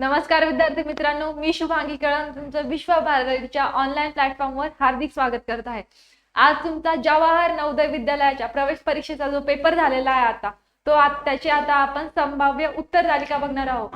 नमस्कार विद्यार्थी मित्रांनो मी शुभांगी कळण तुमचं विश्व भारतीच्या ऑनलाईन प्लॅटफॉर्मवर हार्दिक स्वागत करत आहे. आज तुमचा जवाहर नवोदय विद्यालयाच्या प्रवेश परीक्षेचा जो पेपर झालेला आहे आता तो त्याची आता आपण संभाव्य उत्तर तालिका बघणार आहोत.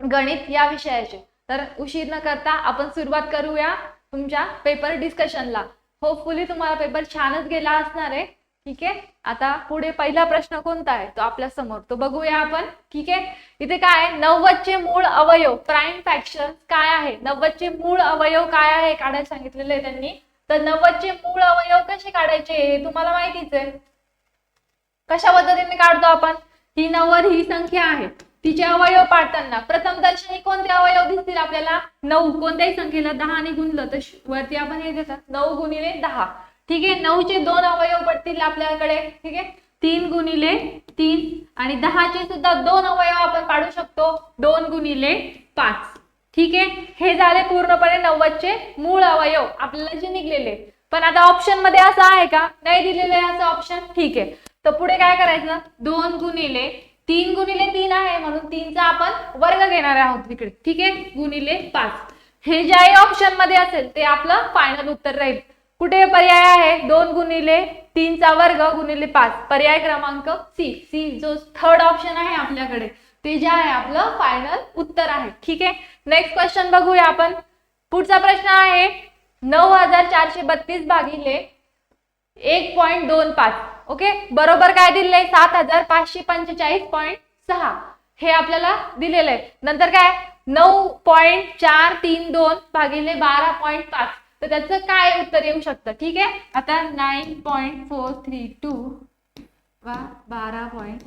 गणित या विषयाचे. तर उशीर न करता आपण सुरुवात करूया तुमच्या पेपर डिस्कशनला होपफुली तुम्हाला पेपर छानच गेला असणार आहे. ठीक आहे? आता पुढे पहिला प्रश्न कोणता आहे? तो आपल्यासमोर. तो बघूया आपण. ठीक आहे? इथे काय आहे? नव्वदचे मूळ अवयव. प्राईम फॅक्शन काय आहे? नव्वदचे मूळ अवयव काय आहे? काढायला सांगितलेले आहे त्यांनी. तर नव्वदचे मूळ अवयव कसे काढायचे? हे तुम्हाला माहितीच आहे. कशा पद्धतीने काढतो आपण? ही नव्वद ही संख्या आहे. तिचे अवयव पाडताना प्रथम दर्शनी कोणते अवयव दिसतील आपल्याला? नऊ. कोणत्याही संख्येला दहाने गुणलं तर वरती आपण हे देतात. नऊ गुणिले दहा. ठीक आहे? नऊचे दोन अवयव पडतील आपल्याकडे. ठीक आहे? तीन गुणिले तीन आणि दहाचे सुद्धा दोन अवयव आपण पाडू शकतो. दोन गुणिले पाच. ठीक आहे? हे झाले पूर्णपणे नव्वदचे मूळ अवयव. आपल्याला जे निघलेले. पण आता ऑप्शनमध्ये असं आहे का? नाही दिलेलं आहे असं ऑप्शन ठीक आहे. तर पुढे काय करायचं? दोन गुणिले तीन गुणिले तीन आहे म्हणून तीनचा आपण वर्ग घेणार आहोत इकडे. ठीक आहे? गुणिले पाच. हे जे आहे ऑप्शनमध्ये असेल ते आपलं फायनल उत्तर राहील. कुठे पर्याय आहे? दोन गुणिले तीनचा वर्ग गुणिले पाच. पर्याय क्रमांक सी. सी जो थर्ड ऑप्शन आहे आपल्याकडे ते जे आहे आपलं फायनल उत्तर आहे. ठीक आहे? नेक्स्ट क्वेश्चन बघूया आपण. पुढचा प्रश्न आहे नऊ हजार चारशे बत्तीस भागिले एक पॉईंट दोन पाच. ओके? बरोबर काय दिलेलं आहे सात हजार पाचशे पंचेचाळीस पॉईंट सहा. हे आपल्याला दिलेलं आहे. नंतर काय? नऊ पॉईंट चार तीन दोन भागिले बारा पॉईंट पाच. तर त्याचं काय उत्तर येऊ शकतं? ठीक आहे? आता nine point four three two वा बारा पॉईंट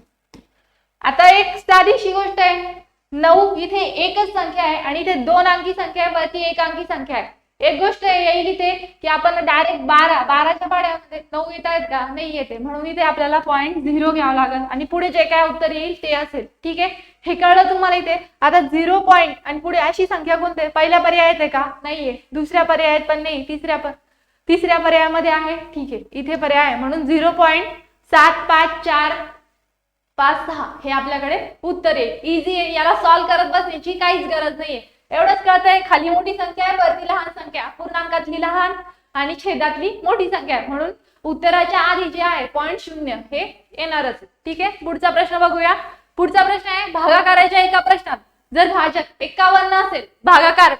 आता एक साधीशी गोष्ट आहे. नऊ इथे एकच संख्या आहे आणि इथे दोन अंकी संख्या आहे वरती एक अंकी संख्या आहे. एक गोष्ट येईल इथे की आपण डायरेक्ट बारा बाराच्या पाड्यामध्ये नऊ येत आहेत का नाही येते. म्हणून इथे आपल्याला पॉईंट झिरो घ्यावं लागेल. आणि पुढे जे काय उत्तर येईल ते असेल. ठीक आहे? हे कळलं तुम्हाला इथे? आता झिरो पॉईंट आणि पुढे अशी संख्या कोणते? पहिल्या पर्यायात आहे का? नाहीये. दुसऱ्या पर्यायात पण नाही. तिसऱ्या पण तिसऱ्या पर्यायामध्ये आहे. ठीक आहे. इथे पर्याय आहे. म्हणून झिरो पॉईंट सात पाच चार पाच सहा हे आपल्याकडे उत्तर आहे इझी आहे. याला सॉल्व्ह करत बसण्याची काहीच गरज नाहीये. एवढंच कळतंय खाली मोठी संख्या आहे वरती लहान संख्या पूर्णांकातली लहान आणि छेदातली मोठी संख्या आहे. म्हणून उत्तराच्या आधी जे आहे पॉईंट शून्य हे येणारच ठीक आहे? पुढचा प्रश्न बघूया. पुढचा प्रश्न आहे भागाकाराच्या एका प्रश्नात जर भाजक एकावन्न असेल भागाकार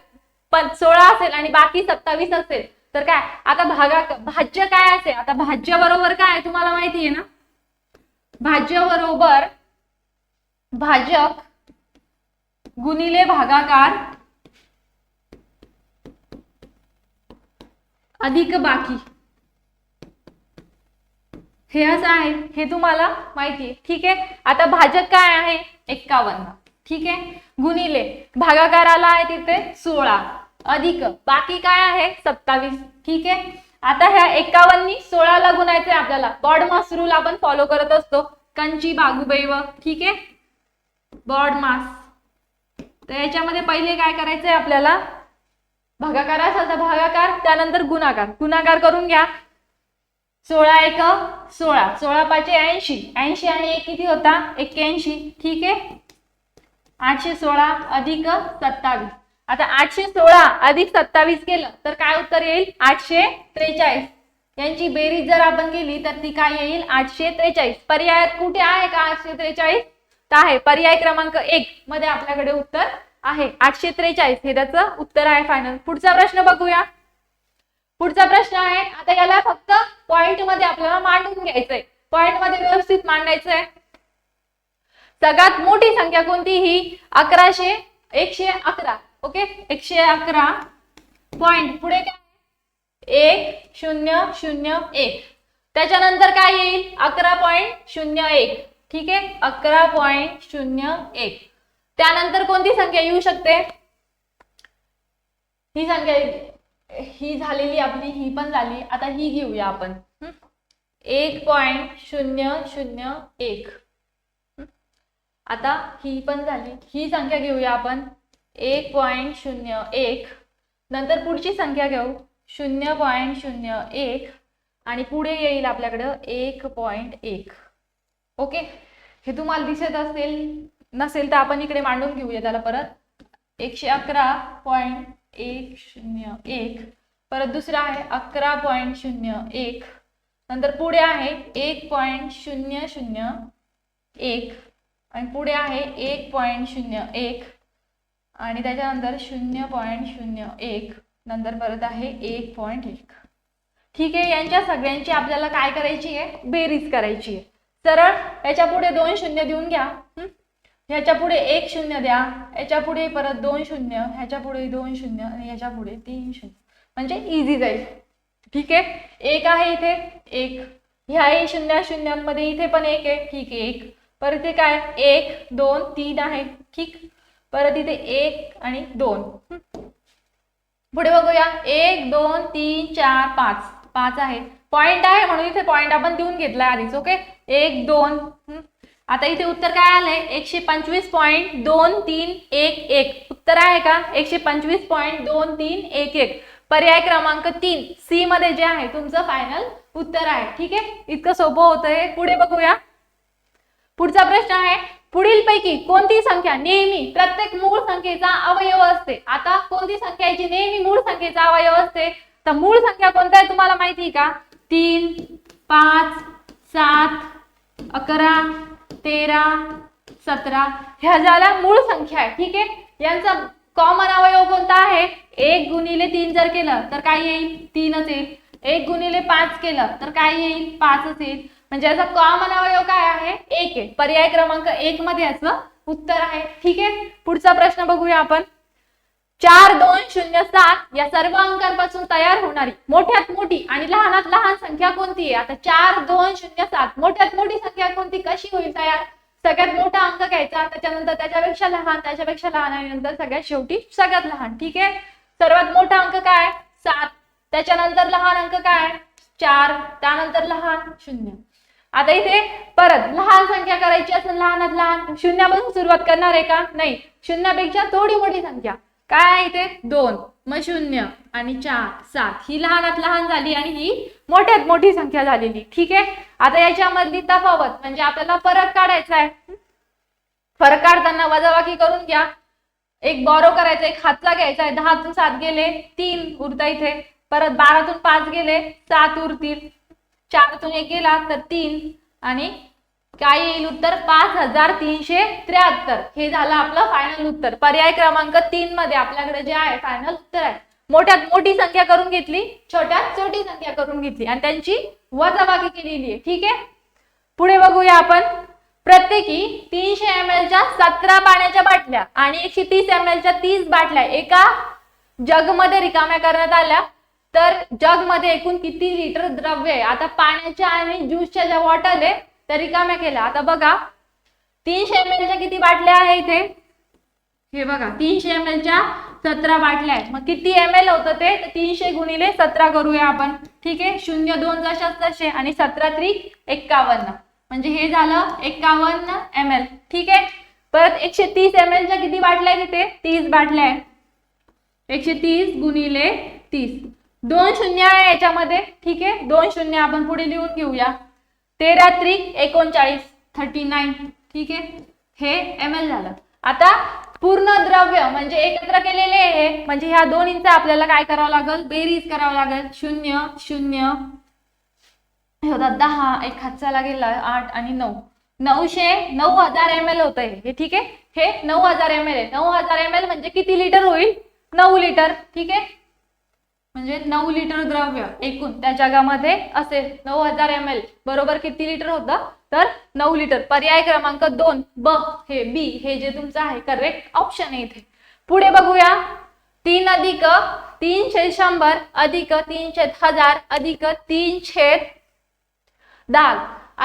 पण सोळा असेल आणि बाकी सत्तावीस असेल तर काय? आता भागा भाज्य काय असेल आता भाज्य बरोबर काय तुम्हाला माहिती आहे ना? भाज्य बरोबर भाजक गुणिले भागाकार अधिक बाकी. हे असं आहे हे तुम्हाला माहिती आहे. ठीक आहे? आता भाजक काय आहे? एक्कावन्न. ठीक आहे? गुणिले भागाकाराला आहे तिथे सोळा. अधिक बाकी काय आहे? सत्तावीस. ठीक आहे? आता ह्या एकावन्नी सोळाला गुणायचंय आपल्याला. बॉड मास रूल आपण फॉलो करत असतो. कंची बागुबैव. ठीक आहे? BODMAS. तर याच्यामध्ये पहिले काय करायचंय आपल्याला? भागाकार असायचा भागाकार त्यानंतर गुणाकार. गुणाकार करून घ्या. सोळा एक सोळा. सोळा पाचशे ऐंशी. ऐंशी आणि एक किती होता? एक्क्याऐंशी. ठीक आहे? आठशे सोळा अधिक सत्तावीस. आता आठशे सोळा अधिक सत्तावीस केलं तर काय उत्तर येईल? आठशे त्रेचाळीस. यांची बेरीज जर आपण केली तर ती काय येईल? आठशे त्रेचाळीस. पर्यायात कुठे आहे का आठशे त्रेचाळीस? तर आहे. पर्याय क्रमांक एक. मध्ये आपल्याकडे उत्तर आहे. आठशे त्रेचाळीस. हे त्याचं उत्तर आहे फायनल पुढचा प्रश्न बघूया. पुढचा प्रश्न आहे आता याला फक्त पॉइंटमध्ये आपल्याला मांडून घ्यायचंय. पॉइंटमध्ये व्यवस्थित मांडायचंय. सगळ्यात मोठी संख्या कोणती? ही अकराशे एकशे अकरा. ओके? एकशे अकरा पॉइंट पुढे काय? एक शून्य शून्य एक. त्याच्यानंतर काय येईल? अकरा पॉइंट शून्य एक. ठीक आहे? अकरा पॉइंट शून्य एक. त्यानंतर कोणती संख्या येऊ शकते? ही संख्या ही झालेली आपली ही पण झाली. आता ही घेऊया आपण. एक पॉइंट शून्य शून्य एक. आता ही पण झाली. ही संख्या घेऊया आपण. एक पॉइंट शून्य एक. नंतर पुढची संख्या घेऊ. शून्य पॉइंट शून्य एक. आणि पुढे येईल आपल्याकडं एक पॉइंट एक. ओके? हे तुम्हाला दिसत असेल. नसेल तर आपण इकडे मांडून घेऊया त्याला परत. एकशे अकरा पॉईंट एक शून्य एक. परत दुसरा आहे अकरा पॉईंट शून्य एक. नंतर पुढे आहे एक पॉईंट शून्य शून्य एक. आणि पुढे आहे एक पॉईंट शून्य एक. आणि त्याच्यानंतर शून्य पॉईंट शून्य एक. नंतर परत आहे एक पॉईंट एक. ठीक आहे यांच्या सगळ्यांची आपल्याला काय करायची आहे? बेरीज करायची आहे. सरळ याच्यापुढे दोन शून्य देऊन घ्या. ह्याच्या पुढे एक शून्य द्या याच्यापुढे परत दोन शून्य ह्याच्या पुढे दोन शून्य आणि ह्याच्या पुढे तीन शून्य. म्हणजे इझी जाईल. ठीक आहे? एक आहे इथे एक. ह्याही शून्य शून्यांमध्ये इथे पण एक आहे. ठीक आहे एक. परत इथे काय? एक दोन तीन आहे. ठीक? परत इथे एक आणि दोन. पुढे बघूया. एक दोन तीन चार पाच. पाच आहे. पॉइंट आहे म्हणून इथे पॉइंट आपण देऊन घेतलाय आधीच ओके एक दोन. आता इथे उत्तर काय आलंय? एकशे पंचवीस पॉईंट दोन तीन एक एक. उत्तर आहे का? एकशे पंचवीस पॉईंट दोन तीन एक एक. पर्याय क्रमांक तीन सी मध्ये जे आहे तुमचं फायनल उत्तर आहे. ठीक आहे? इतकं सोपं होतं हे पुढे बघूया. पुढचा प्रश्न आहे पुढीलपैकी कोणती संख्या नेहमी प्रत्येक मूळ संख्येचा अवयव असते? आता कोणती संख्या आहे जी नेहमी मूळ संख्येचा अवयव असते? तर मूळ संख्या कोणत्या आहे तुम्हाला माहिती आहे का? तीन पाच सात अकरा तेरा सतरा ह्या झाल्या मूळ संख्या आहे ठीक आहे? यांचा कॉमन अवयव कोणता आहे? एक गुणिले तीन जर केलं तर काय येईल? तीनच येईल. एक गुणिले पाच केलं तर काय येईल? पाचच येईल. म्हणजे याचा कॉमन अवयव काय आहे? एक आहे. पर्याय क्रमांक एक मध्ये याचं उत्तर आहे. ठीक आहे? पुढचा प्रश्न बघूया आपण. चार दोन शून्य सात या सर्व अंकांपासून तयार होणारी मोठ्यात मोठी आणि लहानात लहान संख्या कोणती आहे? आता चार दोन शून्य सात मोठ्यात मोठी संख्या कोणती? कशी होईल तयार? सगळ्यात मोठा अंक घ्यायचा त्याच्यानंतर त्याच्यापेक्षा लहान त्याच्यापेक्षा लहान आणि नंतर सगळ्यात शेवटी सगळ्यात लहान. ठीक आहे? सर्वात मोठा अंक काय? सात. त्याच्यानंतर लहान अंक काय? चार. त्यानंतर लहान शून्य. आता इथे परत लहान संख्या करायची असेल लहानात लहान शून्यापासून सुरुवात करणार आहे का? नाही. शून्यापेक्षा थोडी मोठी संख्या. काय इथे दोन. मग शून्य आणि चार सात. ही लहानात लहान झाली आणि ही मोठ्यात मोठी संख्या झालेली. ठीक आहे? आता याच्यामधली तफावत म्हणजे आपल्याला फरक काढायचा आहे. फरक काढताना वजाबाकी करून घ्या. एक बॉरो करायचा एक हातचा घ्यायचा आहे. दहातून सात गेले तीन उरता इथे. परत बारातून पाच गेले सात उरतील. चारतून एक गेला तर तीन. आणि काय येईल उत्तर? पाच हजार तीनशे त्र्याहत्तर. हे झालं आपलं फायनल उत्तर. पर्याय क्रमांक तीन मध्ये आपल्याकडे जे आहे फायनल उत्तर आहे. मोठ्यात मोठी संख्या करून घेतली छोट्यात छोटी संख्या करून घेतली. आणि त्यांची वजाबाकी केलेली आहे. ठीक आहे? पुढे बघूया आपण. प्रत्येकी तीनशे एम च्या सतरा पाण्याच्या बाटल्या आणि एकशे तीस एम च्या तीस बाटल्या एका जगमध्ये रिकाम्या करण्यात आल्या. तर जगमध्ये एकूण किती लिटर द्रव्य आहे? आता पाण्याच्या आणि ज्यूसच्या ज्या बॉटल आहे त्या रिकाम्या केल्या. आता बघा तीनशे एम च्या किती बाटल्या आहे इथे? हे बघा तीनशे एम च्या सतरा बाटल्या आहेत. मग किती एम एल होतं ते? तीनशे गुणिले सतरा करूया आपण. ठीक आहे? शून्य दोन जशाच तसे आणि सतरा त्रिक एक्कावन्न. म्हणजे हे झालं एक्कावन्न एम एल ठीक आहे? परत एकशे तीस एम च्या किती बाटल्या आहेत तिथे तीस बाटल्या आहेत. एकशे तीस गुणिले तीस. दोन शून्य आहे याच्यामध्ये. ठीक आहे? दोन शून्य आपण पुढे लिहून घेऊया. तेरा त्रिक एकोणचाळीस थर्टी नाईन ठीक आहे? हे एम एल झालं. आता पूर्ण द्रव्य म्हणजे एकत्र केलेले आहे म्हणजे ह्या दोन्हींचा आपल्याला काय करावं लागेल? बेरीज करावं लागेल. शून्य शून्य. हे होता दहा एक हातचा लागेल आठ आणि नऊ. नऊशे नऊ हजार एम एल होत हे ठीक आहे? हे नऊ हजार एम एल आहे. नऊ हजार एम एल म्हणजे किती लिटर होईल? नऊ लिटर ठीक आहे? म्हणजे नऊ लिटर द्रव्य एकूण त्या जगामध्ये असेल. नऊ हजार एम एल बरोबर किती लिटर होतं? तर नऊ लिटर. पर्याय क्रमांक दोन ब हे बी हे जे तुमचं आहे करेक्ट ऑप्शन आहे इथे. पुढे बघूया. तीन अधिक तीन छेद शंभर अधिक तीन छेद हजार अधिक तीन छेद दहा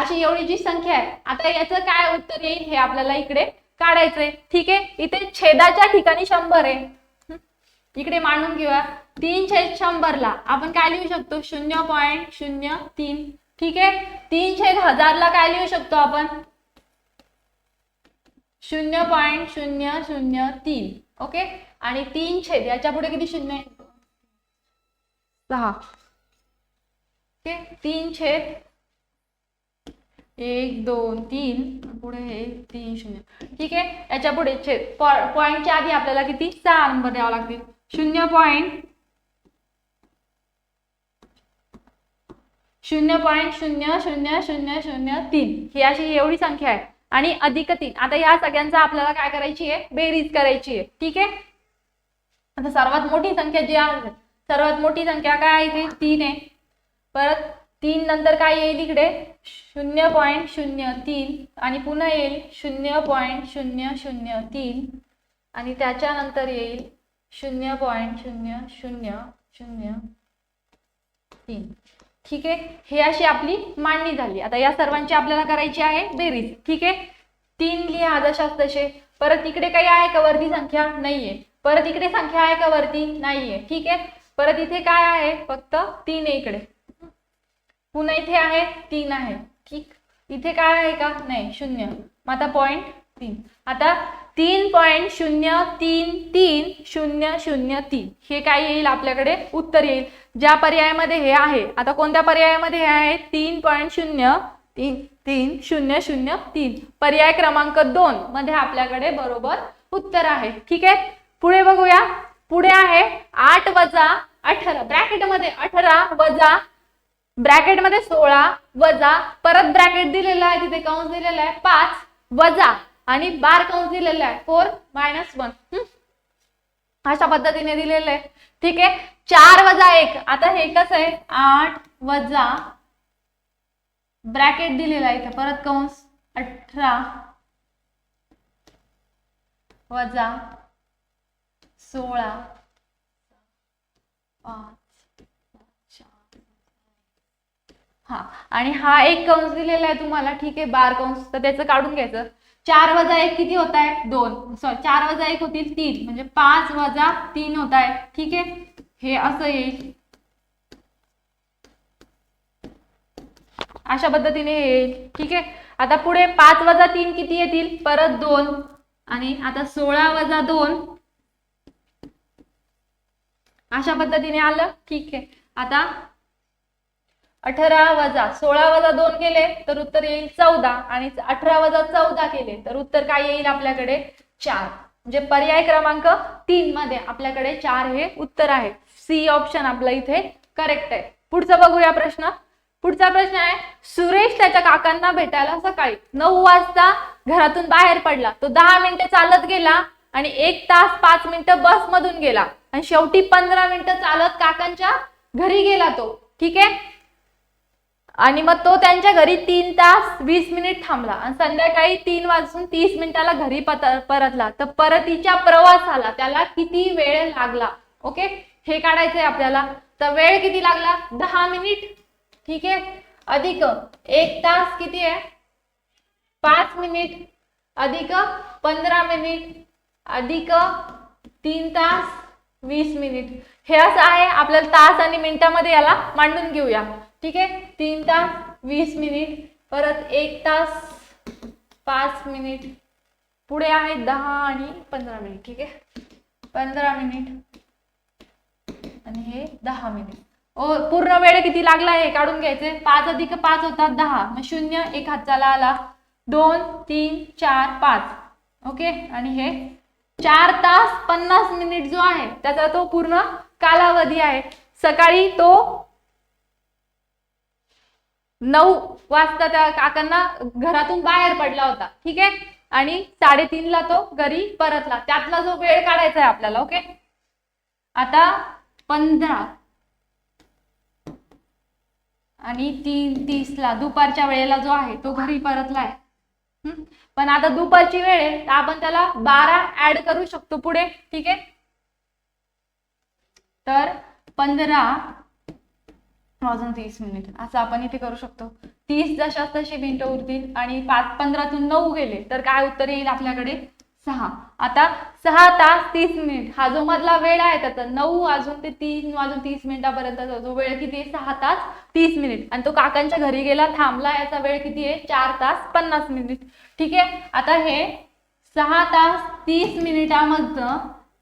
अशी एवढी जी संख्या आहे आता याचं काय उत्तर येईल हे आपल्याला इकडे काढायचंय. ठीक आहे? इथे छेदाच्या ठिकाणी शंभर आहे. इकडे मांडून घेऊया. तीन छेद शंभरला. आपण काय लिहू शकतो? शून्य पॉईंट शून्य तीन. ठीक आहे? तीन छेद हजारला काय लिहू शकतो आपण? शून्य पॉईंट शून्य शून्य तीन. ओके? आणि तीन छेद याच्यापुढे किती शून्य सहा. ओके? तीन छेद. एक दोन तीन. पुढे हे तीन शून्य. ठीक आहे? याच्यापुढे छेद. पॉईंटच्या आधी आपल्याला किती? सहा नंबर द्यावा लागतील. शून्य पॉईंट शून्य पॉईंट शून्य शून्य शून्य शून्य तीन. ही अशी एवढी संख्या आहे. आणि अधिक तीन. आता या सगळ्यांचा आपल्याला काय करायची आहे? बेरीज करायची आहे. ठीक आहे? आता सर्वात मोठी संख्या जी आहे सर्वात मोठी संख्या काय आहे तीन आहे. परत तीन नंतर काय येईल इकडे? शून्य पॉईंट शून्य तीन. आणि पुन्हा येईल शून्य पॉईंट शून्य शून्य तीन. आणि त्याच्यानंतर येईल शून्य पॉईंट शून्य शून्य शून्य तीन. ठीक? आहे हे अशी आपली मांडणी झाली. आता या सर्वांची आपल्याला करायची आहे बेरीज. ठीक? आहे तीन लिहा जशाच तसे. परत इकडे काही आहे का? वरती संख्या नाहीये. परत इकडे संख्या आहे का? वरती नाहीये. ठीक? आहे परत इथे काय आहे? फक्त तीन आहे इकडे. पुन्हा इथे आहे तीन आहे. ठीक? इथे काय आहे का? नाही. शून्य. मग आता पॉईंट तीन. आता तीन पॉईंट शून्य तीन तीन शून्य शून्य तीन. हे काय येईल आपल्याकडे? उत्तर येईल. ज्या पर्यायामध्ये हे आहे आता कोणत्या पर्यायामध्ये हे आहे? तीन पॉईंट शून्य तीन तीन शून्य शून्य तीन. पर्याय क्रमांक दोन मध्ये आपल्याकडे बरोबर उत्तर आहे. ठीक आहे? पुढे बघूया. पुढे आहे आठ वजा अठरा. ब्रॅकेटमध्ये अठरा वजा ब्रॅकेटमध्ये सोळा वजा परत ब्रॅकेट दिलेला आहे तिथे कंस दिलेला आहे पाच वजा आणि बार कंस दिलेला आहे. फोर मायनस वन अशा पद्धतीने दिलेलं आहे. ठीक आहे? चार वजा एक. आता हे कसं आहे? आठ वजा ब्रॅकेट दिलेला आहे इथे. परत कंस. अठरा वजा सोळा. पाच. चार हा. आणि हा एक कंस दिलेला आहे तुम्हाला. ठीक आहे? बार कंस. तर त्याचं काढून घ्यायचं. चार वजा एक किती होत आहे दोन. सॉरी चार वजा एक होतील तीन. म्हणजे पाच वजा तीन होत आहे ठीक आहे? हे असं येईल. अशा पद्धतीने हे येईल. ठीक आहे? आता पुढे पाच वजा तीन किती येतील? परत दोन. आणि आता सोळा वजा दोन. अशा पद्धतीने आलं. ठीक आहे. आता अठरा वजा सोळा वजा दोन केले तर उत्तर येईल चौदा. आणि अठरा वजा चौदा केले तर उत्तर काय येईल आपल्याकडे? चार. म्हणजे पर्याय क्रमांक तीन मध्ये आपल्याकडे चार हे उत्तर आहे. सी ऑप्शन आपलं इथे करेक्ट आहे. पुढचा बघूया प्रश्न. पुढचा प्रश्न आहे सुरेश त्याच्या काकांना भेटायला सकाळी नऊ वाजता घरातून बाहेर पडला. तो दहा मिनिटं चालत गेला आणि एक तास पाच मिनिटं बस मधून गेला. आणि शेवटी पंधरा मिनिटं चालत काकांच्या घरी गेला तो. ठीक आहे? आणि मग तो त्यांच्या घरी तीन तास वीस मिनिट थांबला. आणि संध्याकाळी तीन वाजून तीस मिनिटाला घरी परतला. तर परतीच्या प्रवासाला त्याला किती वेळ लागला? ओके? हे काढायचंय आपल्याला. तर वेळ किती लागला? दहा मिनिट. ठीक आहे? अधिक एक तास किती आहे? पाच मिनिट. अधिक पंधरा मिनिट. अधिक तीन तास वीस मिनिट. हे असं आहे. आपल्याला तास आणि मिनिटामध्ये याला मांडून घेऊया. ठीक आहे? तीन तास वीस मिनिट परत एक तास पाच मिनिट. पुढे आहे दहा आणि पंधरा मिनिट ठीक आहे? पंधरा मिनिट. आणि हे दहा मिनिट. ओ पूर्ण वेळ किती लागला हे? काढून घ्यायचे. पाच अधिक पाच होतात दहा. मग शून्य एक हाताला आला. दोन तीन चार पाच. ओके? आणि हे चार तास पन्नास मिनिट जो आहे त्याचा तो पूर्ण कालावधी आहे. सकाळी तो नऊ वाजता त्या काकांना घरातून बाहेर पडला होता ठीक आहे? आणि साडेतीनला तो घरी परतला. त्यातला जो वेळ काढायचा आहे आपल्याला ओके? आता पंधरा. आणि तीन तीसला दुपारच्या वेळेला जो आहे तो घरी परतलाय आहे. पण आता दुपारची वेळ आहे तर आपण त्याला बारा ऍड करू शकतो पुढे ठीक आहे? तर पंधरा अजून तीस मिनिट. असं आपण इथे करू शकतो. तीस जशाच तशी मिनिटं उरतील आणि पाच पंधरातून नऊ गेले तर काय उत्तर येईल आपल्याकडे? सहा. आता सहा तास तीस मिनिट. हा जो मधला वेळ आहे त्याचा नऊ वाजून ते तीन वाजून तीस मिनिटापर्यंतचा जो वेळ किती आहे? सहा तास तीस मिनिट. आणि तो काकांच्या घरी गेला थांबला याचा वेळ किती आहे? चार तास पन्नास मिनिट. ठीक आहे? आता हे सहा तास तीस मिनिटामधनं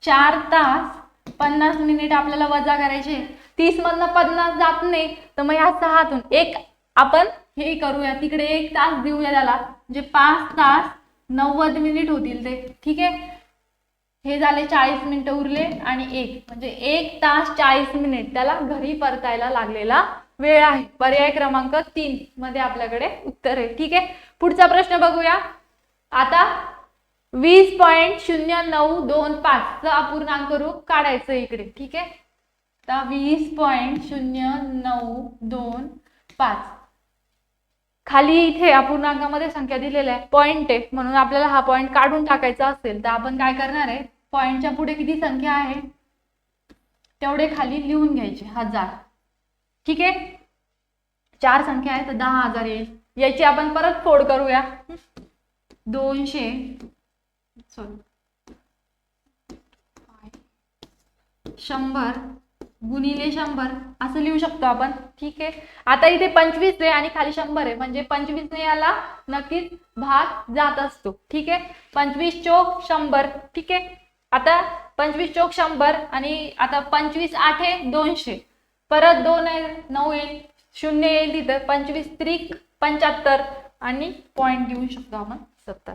चार तास पन्नास मिनिट आपल्याला वजा करायचे. तीस मधनं पन्नास जात नाही. तर मग ह्या सहातून एक आपण हे करूया. तिकडे एक तास देऊया त्याला. म्हणजे पाच तास नव्वद मिनिट होतील ते. ठीक आहे? हे झाले चाळीस मिनिटं उरले आणि एक. म्हणजे एक तास चाळीस मिनिट त्याला घरी परतायला लागलेला वेळ आहे. पर्याय क्रमांक तीन मध्ये आपल्याकडे उत्तर आहे. ठीक आहे? पुढचा प्रश्न बघूया. आता वीस पॉईंट शून्य नऊ दोन पाच. चा अपूर्णांक रूप काढायचं इकडे. ठीक आहे? आता वीस पॉईंट शून्य नऊ दोन पाच. खाली इथे अपूर्णांकामध्ये संख्या दिलेल्या आहे. पॉईंट आहे. म्हणून आपल्याला हा पॉईंट काढून टाकायचा असेल तर आपण काय करणार आहे? पॉईंटच्या पुढे किती संख्या आहे? तेवढे खाली लिहून घ्यायचे. हजार. ठीक आहे? चार संख्या आहे तर दहा हजार येईल. याची आपण परत फोड करूया. दोनशे. सॉरी शंभर. गुणिले शंभर. असं लिहू शकतो आपण. ठीक आहे? आता इथे पंचवीस आहे आणि खाली शंभर आहे. म्हणजे पंचवीसने याला नक्कीच भाग जात असतो. ठीक आहे? पंचवीस चोक शंभर. ठीक आहे? आता पंचवीस चोक शंभर आणि आता पंचवीस आठ आहे दोनशे. परत दोन आहे नऊ येईल शून्य येईल तिथं पंचवीस त्रिक पंच्याहत्तर आणि पॉईंट घेऊ शकतो आपण सत्तर.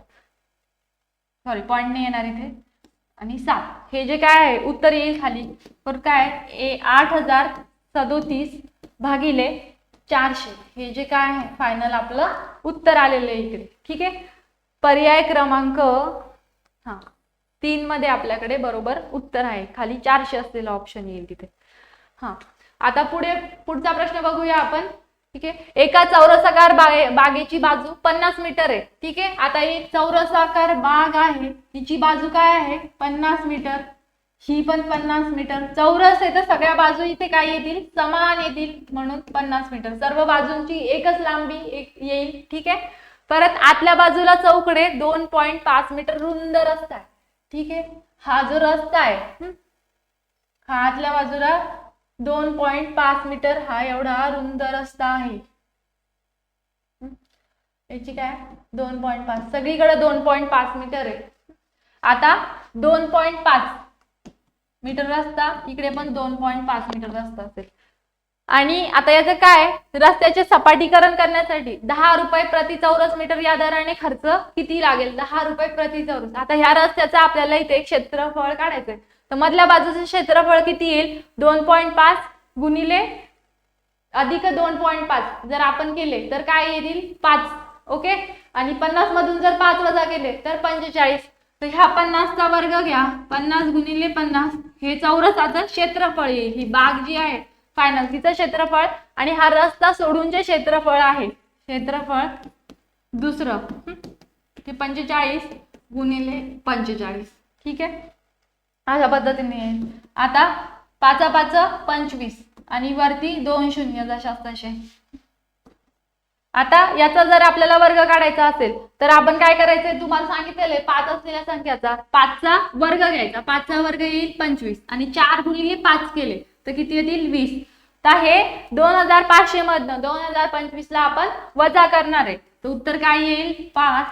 सॉरी पॉईंट नाही येणार इथे. आणि सात. हे जे काय आहे उत्तर येईल खाली. तर काय? ए आठ हजार सदोतीस भागिले चारशे. हे जे काय आहे फायनल आपलं उत्तर आलेलं आहे इकडे. ठीक आहे? पर्याय क्रमांक हा तीन मध्ये आपल्याकडे बरोबर उत्तर आहे. खाली चारशे असलेला ऑप्शन येईल तिथे. हा. आता पुढे पुढचा प्रश्न बघूया आपण. ठीक आहे? एका चौरसाकार बागे बागेची बाजू पन्नास मीटर आहे. ठीक आहे? आता ही चौरसाकार बाग आहे. हिची बाजू काय आहे? पन्नास मीटर. ही पण पन्नास मीटर. चौरस आहे तर सगळ्या बाजू इथे काय येतील? समान येतील म्हणून पन्नास मीटर. सर्व बाजूंची एकच लांबी एक येईल. ठीक आहे? परत आतल्या बाजूला चौकडे दोन पॉईंट पाच मीटर रुंद रस्ता आहे. ठीक आहे? हा जो रस्ता आहे हा आतल्या बाजूला दोन पॉइंट पाच मीटर हा एवढा रुंद रस्ता आहे. याची काय? दोन पॉइंट पाच. सगळीकडे दोन पॉइंट पाच मीटर आहे. आता दोन पॉइंट पाच मीटर रस्ता इकडे पण दोन पॉइंट पाच मीटर रस्ता असेल. आणि आता याचं काय? रस्त्याचे सपाटीकरण करण्यासाठी दहा रुपये प्रति चौरस मीटर या दराने खर्च किती लागेल? दहा रुपये प्रति चौरस. आता ह्या रस्त्याचं आपल्याला इथे क्षेत्रफळ काढायचंय. तर मधल्या बाजूचं क्षेत्रफळ किती येईल? दोन पॉईंट पाच गुणिले अधिक दोन पॉईंट पाच. जर आपण केले तर काय येतील? पाच. ओके? आणि पन्नास मधून जर पाच वजा केले तर पंचेचाळीस. तर ह्या पन्नासचा वर्ग घ्या. पन्नास गुणिले पन्नास हे चौरसाचं क्षेत्रफळ येईल. ही बाग जी आहे फायनल तिचं क्षेत्रफळ. आणि हा रस्ता सोडून जे क्षेत्रफळ आहे क्षेत्रफळ दुसरं. हं? ते पंचेचाळीस गुणिले पंचेचाळीस. ठीक आहे? अशा पद्धतीने. येईल आता पाचा पाच पंचवीस आणि वरती दोन शून्य जशा तसे आता याचा जर आपल्याला वर्ग काढायचा असेल तर आपण काय करायचंय? तुम्हाला सांगितलेलं आहे पाच असलेल्या संख्याचा पाचचा वर्ग घ्यायचा. पाचचा वर्ग येईल पंचवीस आणि चार गुणिले पाच केले तर किती येतील? वीस. तर हे दोन हजार पाचशे मधनं दोन हजार पंचवीस ला आपण वजा करणार आहे. तर उत्तर काय येईल? पाच.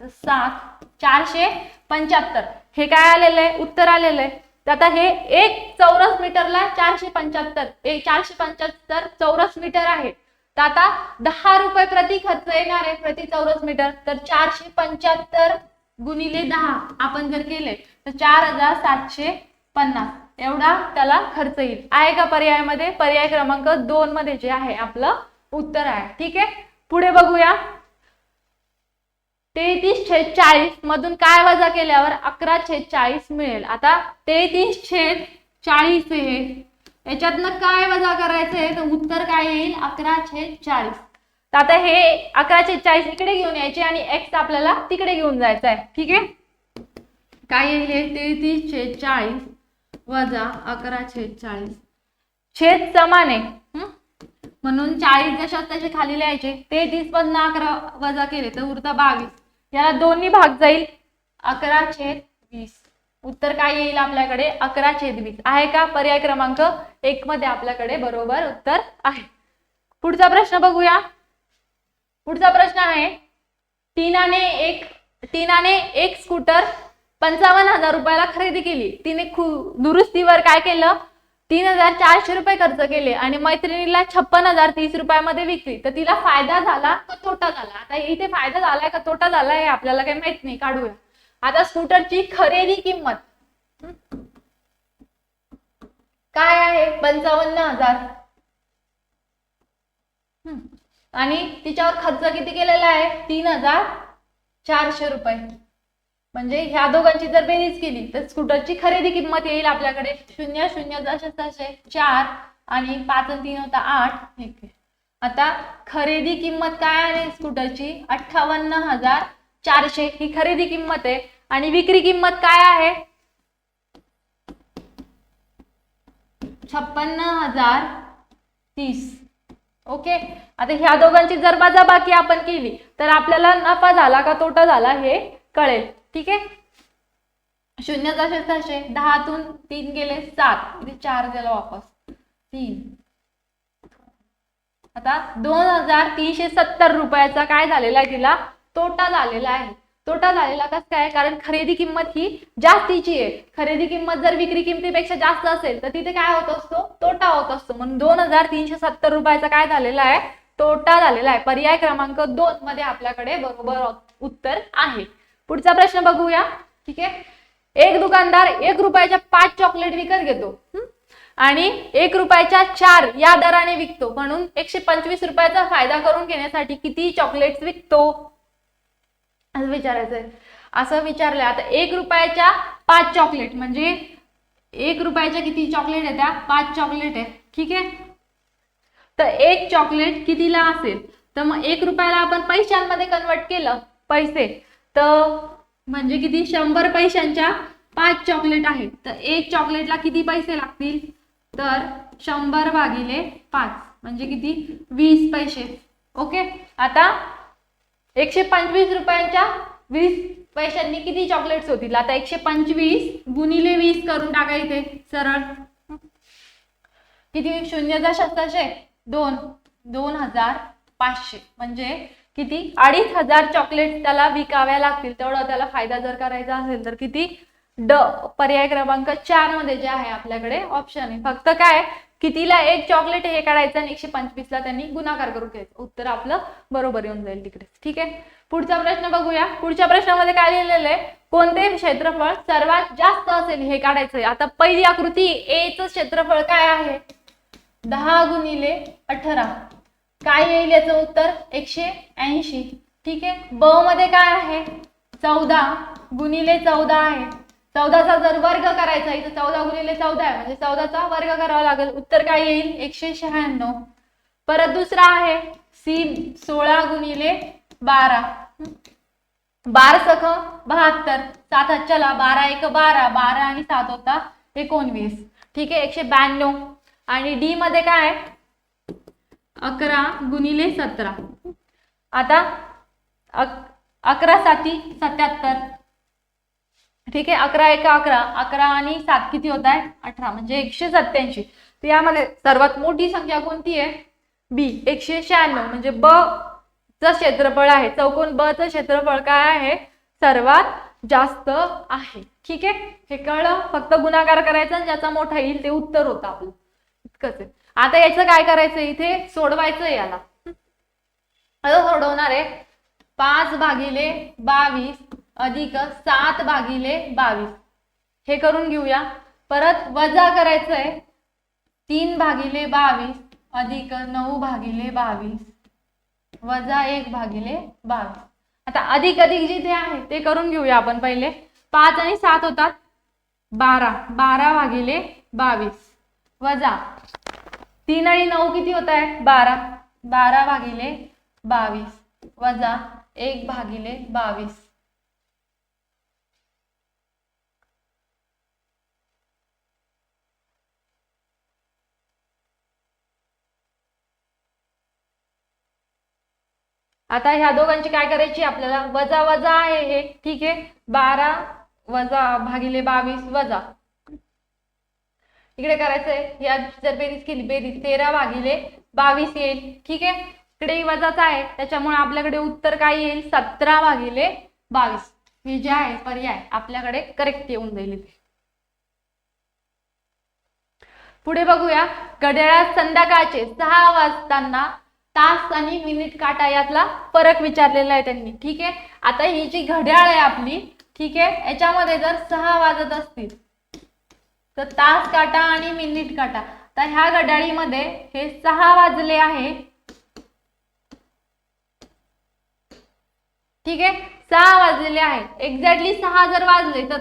सात. चारशे पंच्याहत्तर. हे काय आलेलं आहे? उत्तर आलेलं आहे. तर आता हे एक चौरस मीटरला चारशे पंच्याहत्तर एक चारशे पंच्याहत्तर चौरस मीटर आहे. तर आता दहा रुपये प्रति खर्च येणार आहे प्रति चौरस मीटर. तर चारशे पंच्याहत्तर गुणिले दहा आपण जर केले तर चार हजार सातशे पन्नास. एवढा त्याला खर्च येईल. आहे का पर्यायामध्ये? पर्याय क्रमांक दोन मध्ये जे आहे आपलं उत्तर आहे. ठीक आहे? पुढे बघूया. तेहतीस छेद चाळीस मधून काय वजा केल्यावर अकरा छेद चाळीस मिळेल? आता तेहतीस छेद चाळीस हे याच्यातनं काय वजा करायचं आहे तर उत्तर काय येईल? अकरा छेद चाळीस. तर आता हे अकरा छेद चाळीस इकडे घेऊन यायचे आणि एक्स आपल्याला तिकडे घेऊन जायचं आहे ठीक आहे? काय येईल हे? तेहतीस छेद चाळीस वजा अकरा छेद चाळीस. छेद समान आहे. म्हणून चाळीस जशात तसे खाली लिहायचे. तेहतीस पण अकरा वजा केले तर उरता बावीस. याला दोन्ही भाग जाईल. अकरा छेद वीस. उत्तर काय येईल आपल्याकडे? अकरा छेद वीस. आहे का? पर्याय क्रमांक एक मध्ये आपल्याकडे बरोबर उत्तर आहे. पुढचा प्रश्न बघूया. पुढचा प्रश्न आहे. टीनाने एक टीनाने एक स्कूटर पंचावन्न हजार रुपयाला खरेदी केली. तिने खु दुरुस्तीवर काय केलं? तीन हजार चारशे रुपये खर्च केले आणि मैत्रिणीला छप्पन हजार तीस रुपयामध्ये विकली. तर तिला फायदा झाला का तोटा झाला. आता इथे फायदा झालाय का तोटा झालाय हे आपल्याला काही माहीत नाही. काढूया. आता स्कूटरची खरेदी किंमत. काय आहे? पंचावन्न हजार. आणि तिच्यावर खर्च किती केलेला आहे? तीन हजार चारशे रुपये. म्हणजे ह्या दोघांची जर बेरीज केली तर स्कूटरची खरेदी किंमत येईल आपल्याकडे शून्य शून्य दशे दशे चार आणि पाच आणि तीन होता आठ. आता खरेदी किंमत काय आहे स्कूटरची? अठ्ठावन्न हजार चारशे ही खरेदी किंमत आहे. आणि विक्री किंमत काय आहे? छप्पन्न हजार तीस. ओके? आता ह्या दोघांची जर बाकी आपण केली तर आपल्याला नफा झाला का तोटा झाला हे कळेल. ठीक आहे? शून्य दशे तसे दहातून तीन गेले सात. इथे चार गेला वापस. तीन. आता दोन हजार तीनशे सत्तर रुपयाचा काय झालेला आहे तिला? तोटा झालेला आहे. तोटा झालेला कसं काय? कारण खरेदी किंमत ही जास्तीची आहे. खरेदी किंमत जर विक्री किमतीपेक्षा जास्त असेल तर तिथे काय होत असतो? तोटा होत असतो. म्हणून दोन हजार तीनशे सत्तर रुपयाचा काय झालेला आहे? तोटा झालेला आहे. पर्याय क्रमांक दोन मध्ये आपल्याकडे बरोबर उत्तर आहे. पुढचा प्रश्न बघूया. ठीक आहे? एक दुकानदार एक रुपयाच्या पाच चॉकलेट विकत घेतो. आणि एक रुपयाच्या चार या दराने विकतो. म्हणून एकशे पंचवीस रुपयाचा फायदा करून घेण्यासाठी किती चॉकलेट विकतो? असं विचारायचंय असं विचारलंय आता एक रुपयाच्या पाच चॉकलेट म्हणजे एक रुपयाच्या किती चॉकलेट आहे त्या? पाच चॉकलेट आहे. ठीक आहे? तर एक चॉकलेट कितीला असेल? तर मग एक रुपयाला आपण पैशांमध्ये कन्वर्ट केलं. पैसे. तर म्हणजे किती? शंभर पैशांच्या पाच चॉकलेट आहेत. तर एक चॉकलेटला किती पैसे लागतील? तर शंभर भागिले पाच. म्हणजे किती? वीस पैसे. ओके आता एकशे पंचवीस रुपयांच्या वीस पैशांनी किती चॉकलेट्स होतील? आता एकशे पंचवीस गुणिले वीस करून टाकायचे सरळ. किती? शून्य दशाशे दोन. दोन हजार पाचशे. म्हणजे किती? अडीच हजार चॉकलेट त्याला विकाव्या लागतील. तेवढा त्याला फायदा जर करायचा असेल तर किती? ड पर्याय क्रमांक चारमध्ये जे आहे आपल्याकडे ऑप्शन आहे. फक्त काय? कितीला एक चॉकलेट हे काढायचं आणि एकशे पंचवीसला त्यांनी गुणाकार करून घ्यायचं. उत्तर आपलं बरोबर येऊन जाईल तिकडे. ठीक आहे? पुढचा प्रश्न बघूया. पुढच्या प्रश्नामध्ये काय लिहिलेलं आहे? कोणते क्षेत्रफळ सर्वात जास्त असेल हे काढायचंय? आता पहिली आकृती ए च क्षेत्रफळ काय आहे? दहा गुणिले अठरा. काय येईल याचं उत्तर? एकशे ऐंशी. ठीक आहे? ब मध्ये काय आहे? चौदा गुणिले चौदा आहे. चौदाचा जर वर्ग करायचा इथं चौदा गुणिले चौदा आहे म्हणजे चौदाचा वर्ग करावा लागेल. उत्तर काय येईल? एकशे शहाण्णव. परत दुसरा आहे. सी सोळा गुणिले बारा. बार सख बहात्तर. सात चला बारा एक बारा बारा आणि सात होता एकोणवीस. ठीक आहे? एकशे ब्याण्णव. आणि डी मध्ये काय आहे? अकरा गुणिले सतरा. आता अक- अकरा साती सत्याहत्तर. ठीक आहे अकरा एका अकरा. अकरा आणि सात किती होत आहे? अठरा म्हणजे एकशे सत्याऐंशी तर यामध्ये सर्वात मोठी संख्या कोणती आहे? बी एकशे शहाण्णव. म्हणजे ब च क्षेत्रफळ आहे. चौकोन ब च क्षेत्रफळ काय आहे? सर्वात जास्त आहे. ठीक आहे? हे कळलं? फक्त गुणाकार करायचा आणि ज्याचा मोठा येईल ते उत्तर होतं आपलं. इतकंच आहे. आता याचं काय करायचं इथे? सोडवायचं याला. सोडवणार आहे. पाच भागिले बावीस अधिक सात भागिले बावीस. हे करून घेऊया. परत वजा करायचं आहे तीन भागिले बावीस अधिक नऊ भागिले बावीस. वजा एक भागिले बावीस. आता अधिक अधिक जिथे आहे ते करून घेऊया आपण पहिले. पाच आणि सात होतात. बारा. बारा भागिले बावीस. वजा. तीन आणि नऊ किती होत आहे? बारा. बारा भागिले बावीस. वजा एक भागिले बावीस. आता ह्या दोघांची काय करायची आपल्याला? वजा वजा आहे हे. ठीक आहे? बारा वजा भागिले बावीस वजा. इकडे करायचंय. या जर बेरीज केली बेरीज तेरा भागिले बावीस येईल. ठीक आहे? इकडे वजाचा आहे. त्याच्यामुळे आपल्याकडे उत्तर काय येईल? सतरा भागिले बावीस. हे जे आहे पर्याय आपल्याकडे करेक्ट येऊन जाईल पुढे बघूया. घड्याळात संध्याकाळचे सहा वाजताना तास आणि मिनिट काटा यातला फरक विचारलेला आहे त्यांनी. ठीक आहे? आता ही जी घड्याळ आहे आपली ठीक आहे? याच्यामध्ये जर सहा वाजत असतील तर तास काटा आणि मिनिट काटा. तर ह्या घड्याळीमध्ये हे सहा वाजले आहे. ठीक आहे? सहा वाजलेले आहे. एक्झॅक्टली सहा जर वाजले तर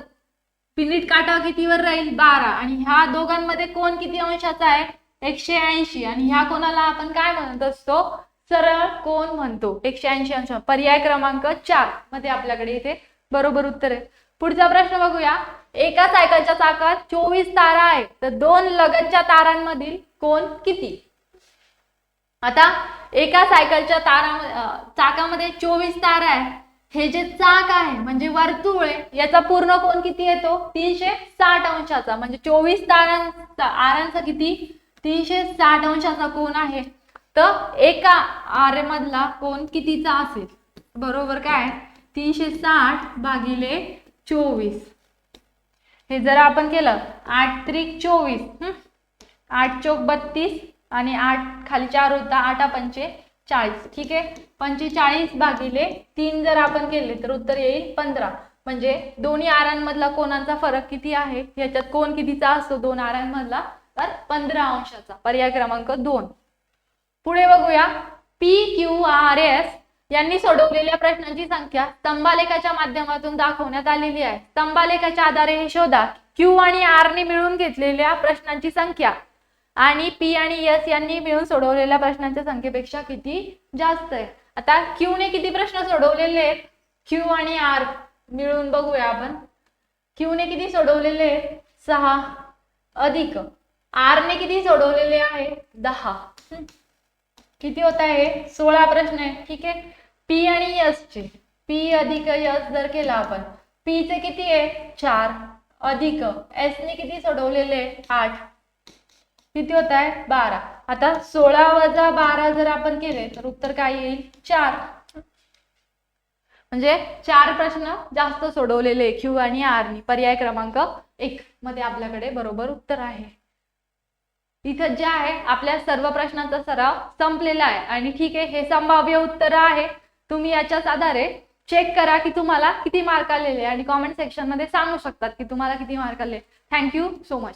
मिनिट काटा कितीवर राहील? बारा. आणि ह्या दोघांमध्ये कोण किती अंशाचा आहे? एकशे ऐंशी. आणि ह्या कोणाला आपण काय म्हणत असतो? सरळ कोण म्हणतो? एकशे ऐंशी अंश. पर्याय क्रमांक चार. मध्ये आपल्याकडे इथे बरोबर उत्तर आहे. पुढचा प्रश्न बघूया. एका सायकलच्या चाकात चोवीस तारा आहे तर दोन लगतच्या तारांमधील कोण किती? आता एका सायकलच्या तारा चाकामध्ये चोवीस तारा आहे हे जे चाक आहे म्हणजे वर्तुळ आहे याचा पूर्ण कोण किती येतो? तीनशे साठ अंशाचा. म्हणजे चोवीस तारांचा आरांचा किती? तीनशे साठ अंशाचा कोण आहे. तर एका आरे मधला कोण कितीचा असेल? बरोबर काय? तीनशे साठ भागिले चोवीस. हे जर आपण केलं आठ त्रिक चोवीस आठ चौक बत्तीस आणि आठ खाली चार होता आठा पंचे चाळीस. ठीक आहे? पंचेचाळीस भागिले तीन जर आपण केले तर उत्तर येईल पंधरा. म्हणजे दोन्ही आरांमधला कोणाचा फरक किती आहे? याच्यात कोण कितीचा असतो? दोन आरांमधला तर पंधरा अंशाचा. पर्याय क्रमांक दोन. पुढे बघूया. पी क्यू आर एस यांनी सोडवलेल्या प्रश्नांची संख्या स्तंभालेखाच्या माध्यमातून दाखवण्यात आलेली आहे. स्तंभालेखाच्या आधारे हे शोधा. क्यू आणि आर ने मिळून घेतलेल्या प्रश्नांची संख्या आणि पी आणि एस यांनी मिळून सोडवलेल्या प्रश्नांच्या संख्येपेक्षा किती जास्त आहे? आता क्यू ने किती प्रश्न सोडवलेले आहेत? क्यू आणि आर मिळून बघूया आपण. क्यू ने किती सोडवलेले आहेत? सहा. अधिक. आर ने किती सोडवलेले आहे? दहा. किती होत आहे? सोळा प्रश्न आहे. ठीक आहे? पी आणि यस चे. पी अधिक यस जर केला आपण पी चे किती आहे? चार. अधिक एस ने किती सोडवलेले? आठ. किती होत आहे बारा. आता सोळा वजा बारा जर आपण केले तर उत्तर काय येईल? चार. म्हणजे चार प्रश्न जास्त सोडवलेले क्यू आणि आरनी पर्याय क्रमांक एक मध्ये आपल्याकडे बरोबर उत्तर आहे. इथं जे आहे आपल्या सर्व प्रश्नांचा सराव संपलेला आहे. आणि ठीक आहे हे संभाव्य उत्तर आहे. तुम्ही याच्याच आधारे चेक करा की तुम्हाला किती मार्क आलेले आणि कॉमेंट सेक्शनमध्ये सांगू शकतात की तुम्हाला किती मार्क आले थँक्यू सो मच